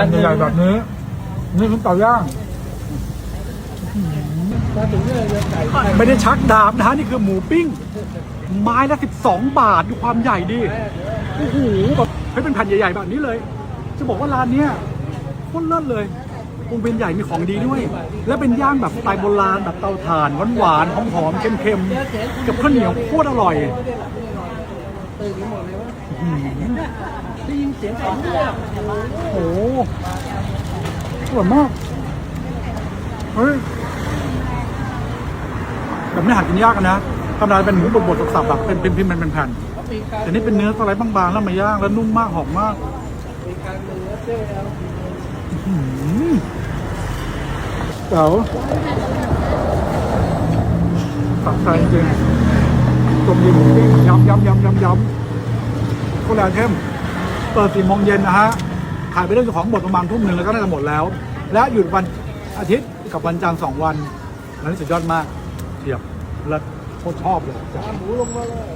อันใหญ่ๆแบบนี้ นี่คือเต่าย่าง มาถึงเนี่ยเรือไก่ไทยไม่ได้ชักดาบนะฮะนี่คือหมูปิ้ง ไม้ละ 12 บาทดูความใหญ่ดิโอ้โหแบบเฮ้ยเป็นแผ่นใหญ่ๆแบบนี้เลย จะบอกว่าร้านเนี้ยโคตรเลิศเลยวงเวียนใหญ่มีของดีด้วย และเป็นย่างแบบสไตล์โบราณแบบเตาถ่านหวานๆหอมๆเค็มๆกับข้าวเหนียวโคตรอร่อย ตื่นกันหมดเลยวะได้ยินเสียงของด้วยโอ้โหอร่อยมาก เฮ้ยแบบไม่หากินยากอะนะธรรมดาเป็นหมูบดๆสับๆแบบเป็นเป็นพิมพ์เป็นแผ่นเขาปีการแต่นี่เป็นเนื้อสไลด์บางๆแล้วมาย่างแล้วนุ่มมากหอมมากปีการเนื้อเจ้แล้วอื้อหือเก๋าตักใจจริงตรงดีหมูปิ้งยำยำยำยำยำ โคตรแรงเข้มเปิดสี่โมงเย็นนะฮะขายไปเรื่องของหมดประมาณทุ่มหนึ่งแล้วก็น่าจะหมดแล้ว และหยุดวันอาทิตย์กับวันจันทร์สองวันอันนี้สุดยอดมากเทียบและโคตรชอบเลยหมูลงมาเลย